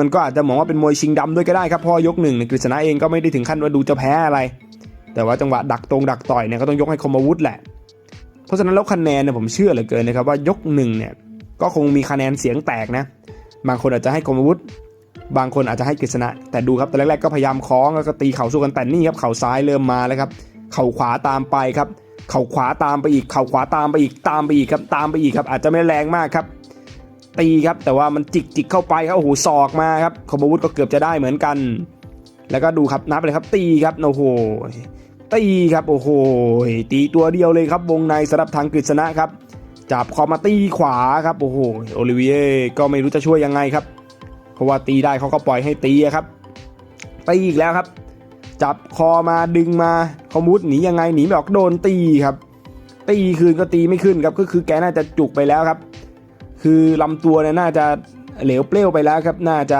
มันก็อาจจะมองว่าเป็นมวยชิงดำด้วยก็ได้ครับพราะยกหนึ่งเนี่ยกฤษณะเองก็ไม่ได้ถึงขั้นว่าดูจะแพ้อะไร แต่ว่าจังหวะดักตรงดักต่อยเนี่ยก็ต้องยกให้คมอาวุธแหละ เพราะฉะนั้นแล้วคะแนนเนี่ยผมเชื่อเหลือเกินนะครับว่ายกหนึ่งเนี่ยก็คงมีคะแนนเสียงแตกนะ บางคนอาจจะให้คมอาวุธ บางคนอาจจะให้กฤษณะ แต่ดูครับแต่แรกๆก็พยายามคล้องแล้วก็ตีเข่าสู้กันแต่นี่ครับเข่าซ้ายเริ่มมาแล้วครับเข่าขวาตามไปครับ เข่าขวาตามไปอีก เข่าขวาตามไปอีก ตามไปอีกครับ ตามไปอีกครับ อาจจะไม่แรงมากครับ ตีครับ แต่ว่ามันจิกจิกเข้าไปครับโอ้โหศอกมาครับคมอาวุธก็เกือบจะได้เหมือนกัน แล้วก็ดูครับนับเลยครับ ตีครับโอ้โหตีครับโอ้โหตีตัวเดียวเลยครับ วงในสำหรับทางกฤษณะครับจับคอมาตีขวาครับโอ้โหโอลิเวียก็ไม่รู้จะช่วยยังไงครับ เพราะว่าตีได้เขาก็ปล่อยให้ตีครับตีอีกแล้วครับ จับคอมาดึงมาคอมุดหนียังไงหนีไม่ออกโดนตีครับ ตีคืนก็ตีไม่ขึ้นครับก็คือแกน่าจะจุกไปแล้วครับ คือลำตัวเนี่ยน่าจะเหลวเปลวไปแล้วครับน่าจะ